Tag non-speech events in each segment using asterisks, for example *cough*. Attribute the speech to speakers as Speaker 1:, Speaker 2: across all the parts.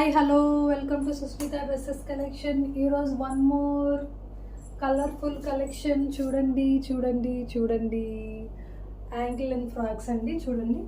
Speaker 1: Hi hello welcome to Susmita dresses collection ఈరోజు one more colourful collection చూడండి చూడండి చూడండి. యాంకిల్ అండ్ ఫ్రాక్స్ అండి చూడండి.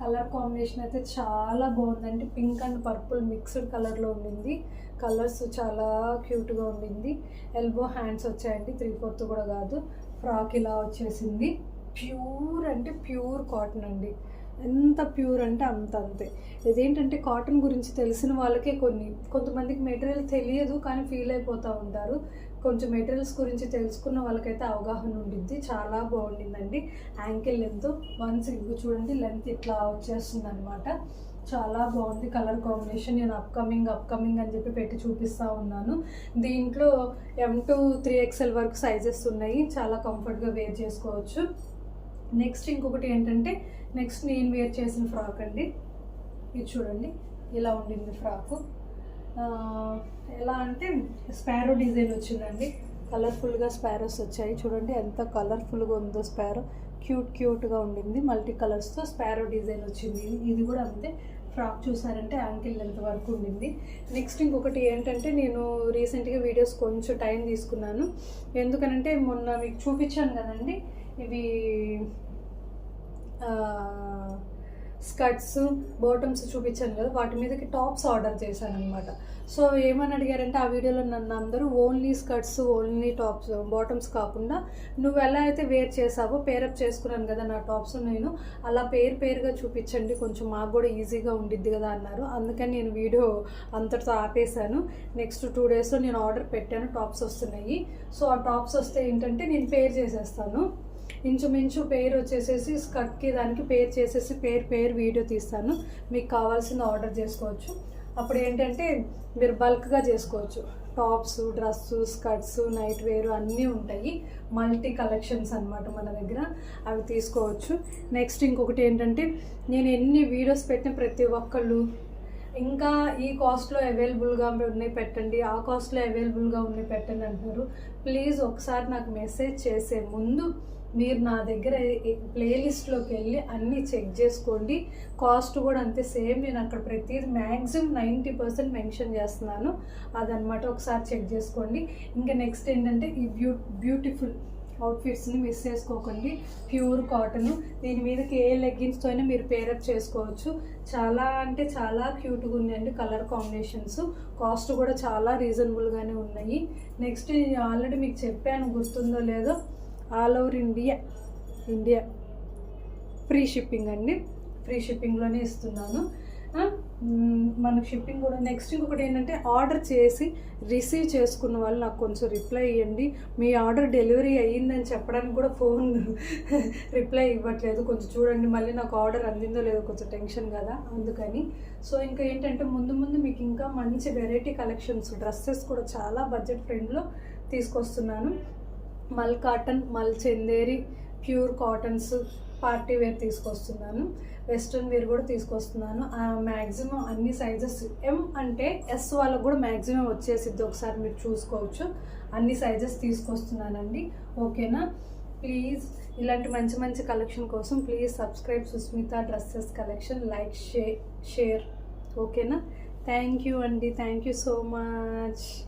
Speaker 1: కలర్ కాంబినేషన్ అయితే చాలా బాగుందండి. పింక్ అండ్ పర్పుల్ మిక్స్డ్ కలర్లో ఉండింది. కలర్స్ చాలా క్యూట్గా ఉండింది. ఎల్బో హ్యాండ్స్ వచ్చాయండి త్రీ ఫోర్త్ కూడా కాదు. ఫ్రాక్ ఇలా వచ్చేసింది. ప్యూర్ అంటే ప్యూర్ కాటన్ అండి. ఎంత ప్యూర్ అంటే అంత అంతే. ఇదేంటంటే కాటన్ గురించి తెలిసిన వాళ్ళకే కొన్ని. కొంతమందికి మెటీరియల్ తెలియదు కానీ ఫీల్ అయిపోతూ ఉంటారు. కొంచెం మెటీరియల్స్ గురించి తెలుసుకున్న వాళ్ళకైతే అవగాహన ఉండింది చాలా బాగుండిందండి. యాంకిల్ లెంత్ వన్స్ ఇవి చూడండి. లెంత్ ఇట్లా వచ్చేస్తుంది అనమాట చాలా బాగుంది కలర్ కాంబినేషన్ నేను అప్కమింగ్ అప్కమింగ్ అని చెప్పి పెట్టి చూపిస్తూ ఉన్నాను. దీంట్లో ఎం టు త్రీ ఎక్స్ఎల్ వరకు సైజెస్ ఉన్నాయి. చాలా కంఫర్ట్గా వేర్ చేసుకోవచ్చు. నెక్స్ట్ ఇంకొకటి ఏంటంటే నెక్స్ట్ నేను వేర్ చేసిన ఫ్రాక్ అండి. ఇది చూడండి ఇలా ఉండింది ఫ్రాకు. ఎలా అంటే స్పారో డిజైన్ వచ్చిందండి. కలర్ఫుల్గా స్పారోస్ వచ్చాయి. చూడండి ఎంత కలర్ఫుల్గా ఉందో స్పారో. క్యూట్ క్యూట్గా ఉండింది. మల్టీ కలర్స్తో స్పారో డిజైన్ వచ్చింది. ఇది కూడా అంతే. ఫ్రాక్ చూసారంటే యాంకిల్ లెంత్ వరకు ఉండింది. నెక్స్ట్ ఇంకొకటి ఏంటంటే నేను రీసెంట్గా వీడియోస్ కొంచెం టైం తీసుకున్నాను. ఎందుకనంటే మొన్న మీకు చూపించాను కదండి ఇవి స్కర్ట్స్ బాటమ్స్ చూపించాను కదా వాటి మీదకి టాప్స్ ఆర్డర్ చేశాను అనమాట సో ఏమని అడిగారంటే ఆ వీడియోలో నన్ను అందరూ only skirts only tops bottoms కాకుండా నువ్వు ఎలా అయితే వేర్ చేసావో పేరప్ చేసుకున్నాను కదా నా టాప్స్ నేను అలా పేరు పేరుగా చూపించండి కొంచెం మాకు కూడా ఈజీగా ఉండిద్ది కదా అన్నారు. అందుకని నేను వీడియో అంతటితో ఆపేశాను. నెక్స్ట్ టూ డేస్లో నేను ఆర్డర్ పెట్టాను టాప్స్ వస్తున్నాయి. సో ఆ టాప్స్ వస్తే ఏంటంటే నేను పేర్ చేసేస్తాను. ఇంచుమించు పేరు వచ్చేసేసి స్కర్ట్కి దానికి పేరు చేసేసి పేరు పేరు వీడియో తీస్తాను. మీకు కావాల్సింది ఆర్డర్ చేసుకోవచ్చు. అప్పుడు ఏంటంటే మీరు బల్క్గా చేసుకోవచ్చు. టాప్స్ డ్రెస్సు స్కర్ట్స్ నైట్ వేరు అన్నీ ఉంటాయి. మల్టీ కలెక్షన్స్ అన్నమాట మన దగ్గర. అవి తీసుకోవచ్చు. నెక్స్ట్ ఇంకొకటి ఏంటంటే నేను ఎన్ని వీడియోస్ పెట్టిన ప్రతి ఒక్కళ్ళు ఇంకా ఈ కాస్ట్లో అవైలబుల్గా ఉన్నాయి పెట్టండి ఆ కాస్ట్లో అవైలబుల్గా ఉన్నాయి పెట్టండి అంటున్నారు. ప్లీజ్ ఒకసారి నాకు మెసేజ్ చేసే ముందు మీరు నా దగ్గర ప్లేలిస్ట్లోకి వెళ్ళి అన్నీ చెక్ చేసుకోండి. కాస్ట్ కూడా అంతే సేమ్ నేను అక్కడ ప్రతిదీ మ్యాక్సిమం నైంటీ పర్సెంట్ మెన్షన్ చేస్తున్నాను. అదనమాట ఒకసారి చెక్ చేసుకోండి. ఇంకా నెక్స్ట్ ఏంటంటే ఈ బ్యూ బ్యూటిఫుల్ అవుట్ఫిట్స్ని మిస్ చేసుకోకండి. ప్యూర్ కాటన్ దీని మీదకి ఏ లెగ్గిన్స్తో అయినా మీరు పేరప్ చేసుకోవచ్చు. చాలా అంటే చాలా క్యూట్గా ఉన్నాయండి కలర్ కాంబినేషన్స్ కాస్ట్ కూడా చాలా రీజనబుల్గానే ఉన్నాయి. నెక్స్ట్ ఆల్రెడీ మీకు చెప్పాను గుర్తుందో లేదో. All over India India. Free shipping అండి. ఫ్రీ షిప్పింగ్లోనే ఇస్తున్నాను. మనకు షిప్పింగ్ కూడా నెక్స్ట్ ఇంకొకటి ఏంటంటే ఆర్డర్ చేసి రిసీవ్ చేసుకున్న వాళ్ళు నాకు కొంచెం రిప్లై ఇవ్వండి. మీ ఆర్డర్ డెలివరీ అయ్యిందని చెప్పడానికి కూడా ఫోన్ *laughs* రిప్లై ఇవ్వట్లేదు. కొంచెం చూడండి మళ్ళీ నాకు ఆర్డర్ అందిందో లేదో కొంచెం టెన్షన్ కదా అందుకని. సో ఇంకా ఏంటంటే ముందు ముందు మీకు ఇంకా మంచి వెరైటీ కలెక్షన్స్ డ్రెస్సెస్ కూడా చాలా బడ్జెట్ ఫ్రెండ్లో తీసుకొస్తున్నాను. Mul cotton mul Chanderi pure cottons party wear తీసుకొస్తున్నాను. వెస్ట్రన్ వేర్ కూడా తీసుకొస్తున్నాను. మ్యాక్సిమం అన్ని సైజెస్ ఎం అంటే ఎస్ వాళ్ళకు కూడా మ్యాక్సిమం వచ్చేసిద్ది. ఒకసారి మీరు చూసుకోవచ్చు. అన్ని సైజెస్ తీసుకొస్తున్నానండి. ఓకేనా? ప్లీజ్ ఇలాంటి మంచి మంచి కలెక్షన్ కోసం please subscribe Susmita dresses collection. Like షే షేర్. ఓకేనా? థ్యాంక్ యూ అండి. Thank you so much.